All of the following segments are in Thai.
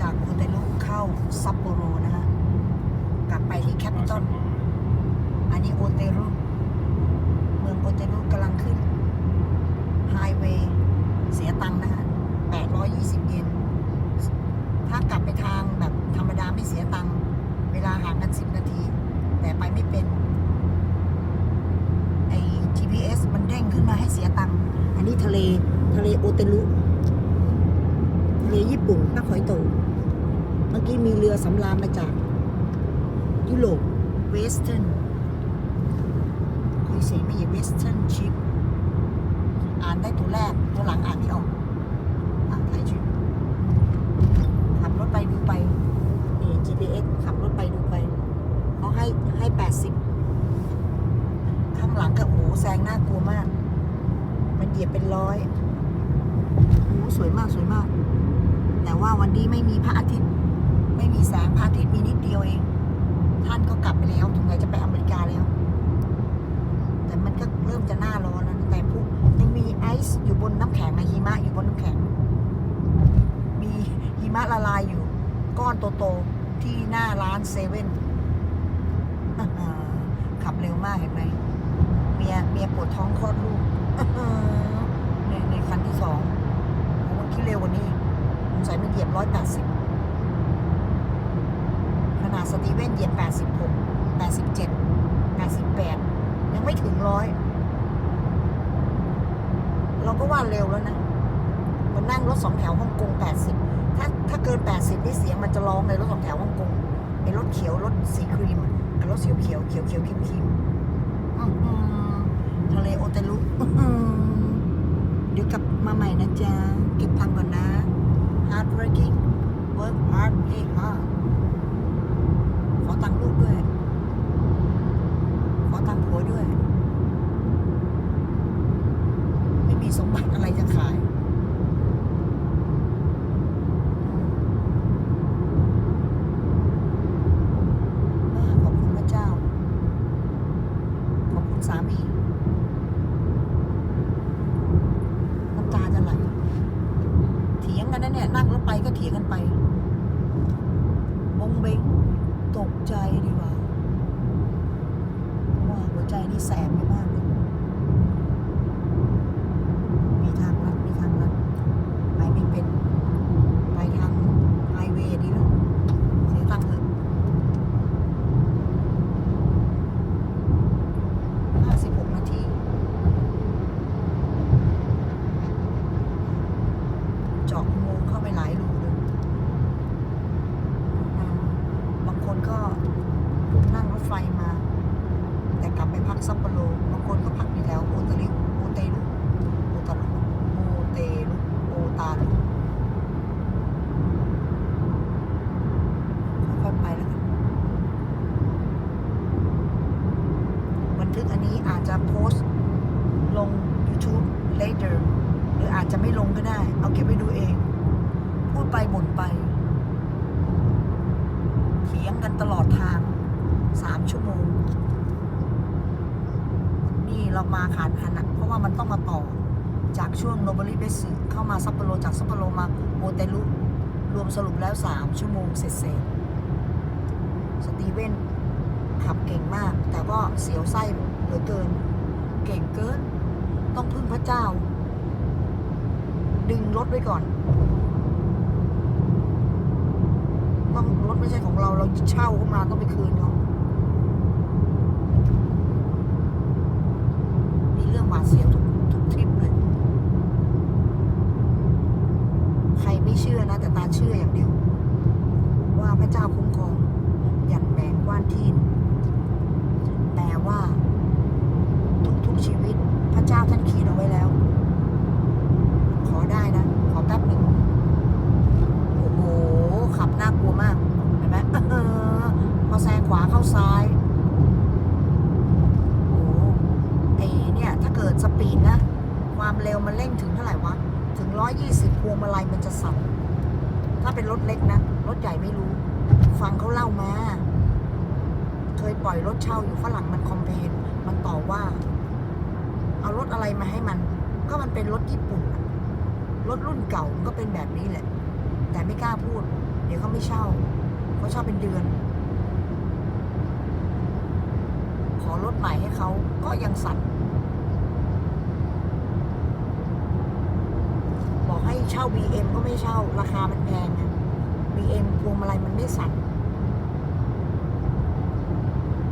จากโอเตลุเข้าซัปโปโรนะฮะกลับไปที่แคปิตอลอันนี้โอเตรุเมืองโอเตรุกำลังขึ้นไฮเวย์เสียตังค์นะฮะ820 เยนถ้ากลับไปทางแบบธรรมดาไม่เสียตังค์ เวลาห่างกัน 10 นาที แต่ไปไม่เป็น ไอ้ GPS มันเด้งขึ้นมาให้เสียตังค์ อันนี้ทะเล ทะเลโอเตรุ ทะเลญี่ปุ่นป้าขอยโต เมื่อกี้มีเรือสำราญมาจาก ยุโรปเวสเทิร์นคุยเสียงไม่เวสเทิร์นชิปอ่านได้ตัวแรก ตัวหลังอ่านไม่ออกอ่านไทยชิปขับรถไปดูไปนี่ GPS ขับรถไปดูไปเขาให้ให้ 80 ข้างหลังก็โอ้โหแซงน่ากลัวมาก มันเหยียบเป็นร้อยโอ้สวยมากสวยมาก แต่ว่าวันนี้ไม่มีพระอาทิตย์ ไม่มีแสงพระอาทิตย์มีนิดเดียวเอง ท่านก็กลับไปแล้วถึงไหนจะไปอเมริกาแล้ว แต่มันก็เริ่มจะหน้าร้อนแล้วแต่พวกยังมีไอซ์อยู่บนน้ำแข็งนะหิมะอยู่บนน้ำแข็ง มีหิมะละลายอยู่ ก้อนโตๆที่หน้าร้านเซเว่นขับเร็วมากเห็นไหมเมียเมียปวดท้องคลอดลูกในในคันที่สองมันคิดเร็วกว่านี้อีกสงสัยมันเหยียบร้อยแปดสิบ นาดสตีเว่นเหยียบแปดสิบหกแปดสิบเจ็ดแปดสิบแปดยังไม่ถึงร้อยเราก็ว่าเร็วแล้วนะ มันนั่งรถสองแถวฮ่องกงแปดสิบถ้าถ้าเกินแปดสิบนี่เสียงมันจะร้องเลยรถสองแถวฮ่องกงไอ้รถเขียวรถสีครีมกับรถเขียวเขียวเขียวเขียวครีมครีมทะเลโอเตลุเดี๋ยวกลับมาใหม่นะจ๊ะ เก็บตังก่อนนะ hard working work hard play hard ขอตังค์ลูกด้วย ขอตังค์ผัวด้วย ไม่มีสมบัติอะไรจะขายแม่ขอบคุณพระเจ้า ขอบคุณสามีน้ำตาจะไหลเถียงกันนะเนี่ย นั่งรถไปก็เถียงกันไปบงเบง ตกใจดีว่าว่าหัวใจนี่แสบไปมากเลย มีทางลัดมีทางลัดไปไม่เป็น ไปทางไฮเวย์ดีแล้ว เสียตังค์เถอะห้าสิบหกนาที เจาะอุโมงค์เข้าไปหลายรูเลยอืมบาง คนก็นั่งรถไฟมา แต่กลับไปพักซัปโปโรบางคนก็พักอยู่แถวโอตาริโอเตรุโอตารุโอเตรุโอตารุค่อยๆไปแล้วกันบันทึกอันนี้อาจจะโพสต์ลง YouTube later หรืออาจจะไม่ลงก็ได้ เอาเก็บไว้ดูเอง พูดไปบ่นไป เถียงกันตลอดทางสามชั่วโมง นี่เรามาขาดขนาดเพราะว่ามันต้องมาต่อ จากช่วงโนบริเบสึเข้ามาซัปโปโรจากซัปโปโรมาโอเตลุ รวมสรุปแล้วสามชั่วโมงเสร็จเสร็จสตีเว่นขับเก่งมาก แต่ก็เสียวไส้เหลือเกิน เก่งเกิน ต้องพึ่งพระเจ้า ดึงรถไว้ก่อน ต้องรถไม่ใช่ของเราเราเช่าเข้ามาต้องไปคืนเขามีเรื่องหวาดเสียวทุกทุกทริปเลย ใครไม่เชื่อนะ แต่ตาเชื่ออย่างเดียว ว่าพระเจ้าคุ้มครองยันแมงกว้านทีนแปลว่า ทุกๆชีวิต พระเจ้าท่านเขียนเอาไว้แล้ว ขอได้นะ ขอแป๊บหนึ่ง โอ้โห ขับน่ากลัวมาก เห็นไหม พอแซงขวาเข้าซ้าย โอ้โหไอเนี่ย ถ้าเกิดสปีดนะ ความเร็วมันเร่งถึงเท่าไหร่วะ ถึง 120พวงมาลัยมันจะสั่นถ้าเป็นรถเล็กนะ รถใหญ่ไม่รู้ ฟังเขาเล่ามา เคยปล่อยรถเช่าอยู่ฝรั่งมันคอมเพลนมันต่อว่า เอารถอะไรมาให้มัน ก็มันเป็นรถญี่ปุ่น รถรุ่นเก่ามันก็เป็นแบบนี้แหละ แต่ไม่กล้าพูดเดี๋ยวดี๋ยวเขาไม่เช่าเขาเช่าเป็นเดือน ขอรถใหม่ให้เขาก็ยังสั่น บอก ให้เช่า BM ก็ไม่เช่า ราคามันแพงนะ BM พวงมาลัยมันไม่สั่น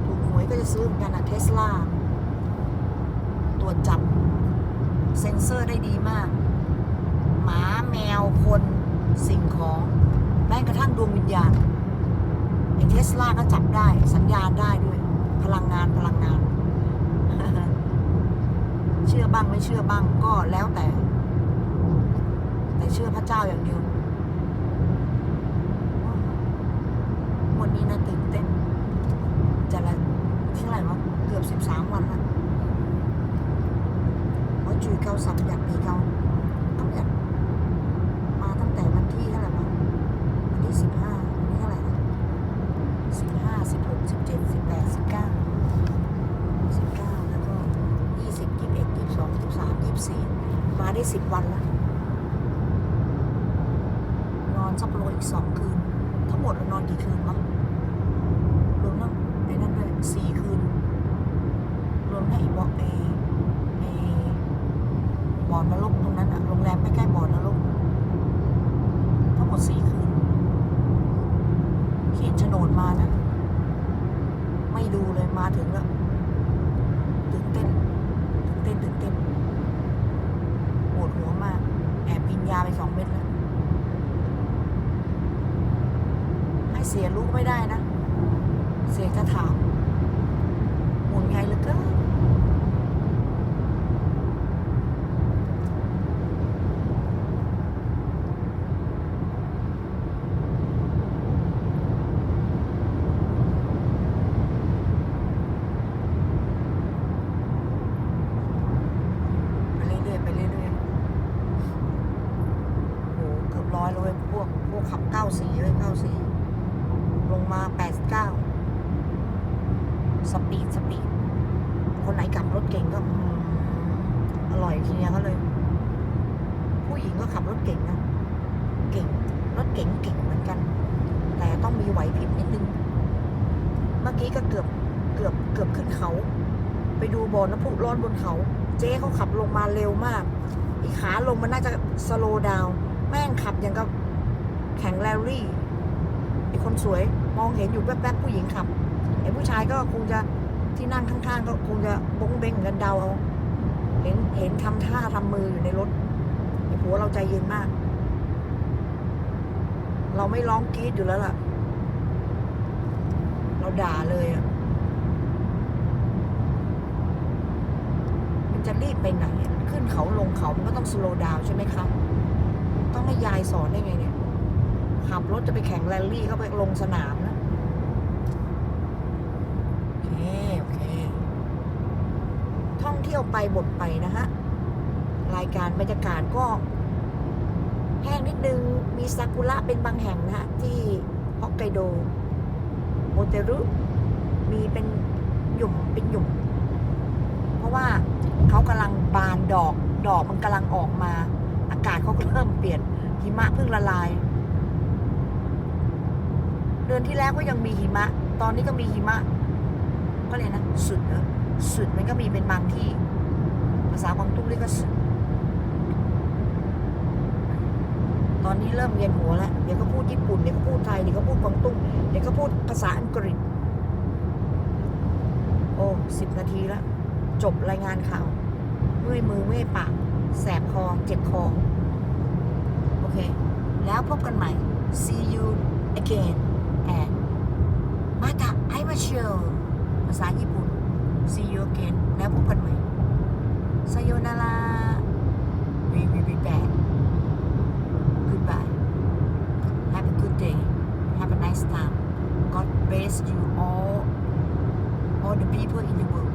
ถูกหวยก็จะซื้อเหมือนกันอะเทสลาตรวจจับ เซ็นเซอร์ได้ดีมาก หมาแมวคนสิ่งของแม้กระทั่งดวงวิญญาณไอเทสลาก็จับได้ สัญญาณได้ด้วย พลังงานพลังงาน เชื่อบ้างไม่เชื่อบ้างก็แล้วแต่ แต่เชื่อพระเจ้าอย่างเดียววันนี้นะตื่นเต้นจะละเท่ไหร่วะเกือบสิบสามวันแล้วเพราะจุยเกาสัมอยากปีเกาต้องอยากมาตั้งแต่วันที่เท่าไหร่วะวันที่สิบห้านนี้เท่าไหร่สิบห้าสิบหกสิบเจ็ดสิบแปดสิบเก้าสิบเก้าแล้วก็ยี่สิบยี่สิบเอ็ดยี่สิบสองยี่สิบสามยี่สิบสี่มาได้สิบวันแล้ว นอน ซัปโปโรอีกสองคืน ทั้งหมดเรานอนกี่คืนวะรวมทั้งไอ้นั่นด้วยสี่คืน รวมทั้งอีกบอกไอ้ไอ้บ่อนรกตรงนั้นอะโรงแรมใกล้ๆบ่อนรกทั้งหมดสี่คืน เขียนโฉนดมานะ ไม่ดูเลยมาถึงแล้วตื่นเต้น ตื่นเต้นตื่นเต้นปวดหัวมาก แอบกินยาไปสองเม็ดแล้ว ให้เสียลูกไม่ได้นะ เสียกระถามห่วงใยเหลือเกินไปเรื่อยๆไปเรื่อยๆโห เกือบร้อยแล้วเว้ยพวกพวกขับเก้าสี่เลยเก้าสี่ลงมาแปดเก้าสปีดสปีดคนไหนขับรถเก่งก็อร่อยทีเนี้ยก็เลย ผู้หญิงก็ขับรถเก่งนะเก่งรถเก่งเก่งเหมือนกัน แต่ต้องมีไหวพริบนิดนึง เมื่อกี้ก็เกือบเกือบเกือบขึ้นเขา ไปดูบ่อน้ำพุร้อนบนเขา เจ๊เขาขับลงมาเร็วมากอีขาลงมันน่าจะสโลดาวน์ แม่งขับอย่างกับแข่งแรลลี่ไอคนสวยมองเห็นอยู่แป๊บๆผู้หญิงขับไอผู้ชายก็คงจะที่นั่งข้างๆ ก็คงจะบงเบงกันเดาเอาเห็นเห็นทำท่าทำมืออยู่ในรถไอผัวเราใจเย็นมาก เราไม่ร้องกรี๊ดอยู่แล้วล่ะ เราด่าเลยอะมันจะรีบไปไหนขึ้นเขาลงเขามันก็ต้องสโลว์ดาวใช่ไหมคะ ต้องให้ยายสอนได้ไงเนี่ย ขับรถจะไปแข่งแรลลี่ก็ไปลงสนามนะ โอเค โอเค ท่องเที่ยวไปบทไปนะฮะ รายการบรรยากาศก็แห้งนิดนึง มีซากุระเป็นบางแห่งนะฮะ ที่ฮอกไกโดโอเตรุ มีเป็นหยุ่มเป็นหยุ่ม เพราะว่าเขากำลังบานดอก ดอกมันกำลังออกมาากาศเขาก็เริ่มเปลี่ยนหิมะเพิ่งละลาย เดือนที่แล้วก็ยังมีหิมะ ตอนนี้ก็มีหิมะ ก็เลยนะสุดเหรอสุดมันก็มีเป็นบางที่ ภาษากวางตุ้งเรียกว่าสุด ตอนนี้เริ่มเรียนหัวแล้วเดี๋ยวก็พูดญี่ปุ่นเดี๋ยวก็พูดไทยเดี๋ยวก็พูดกวางตุ้งเดี๋ยวก็พูดภาษาอังกฤษ โอ้สิบนาทีแล้วจบรายงานข่าวเมื่อยมือเมื่อยปาก แสบคอ เจ็บคอ เค แล้วพบกันใหม่ see you again and มาตาไอมาเชลภาษาญี่ปุ่น see you again แล้วพบกันใหม่ sayonara we will be back goodbye have a good day have a nice time God bless you all all the people in the world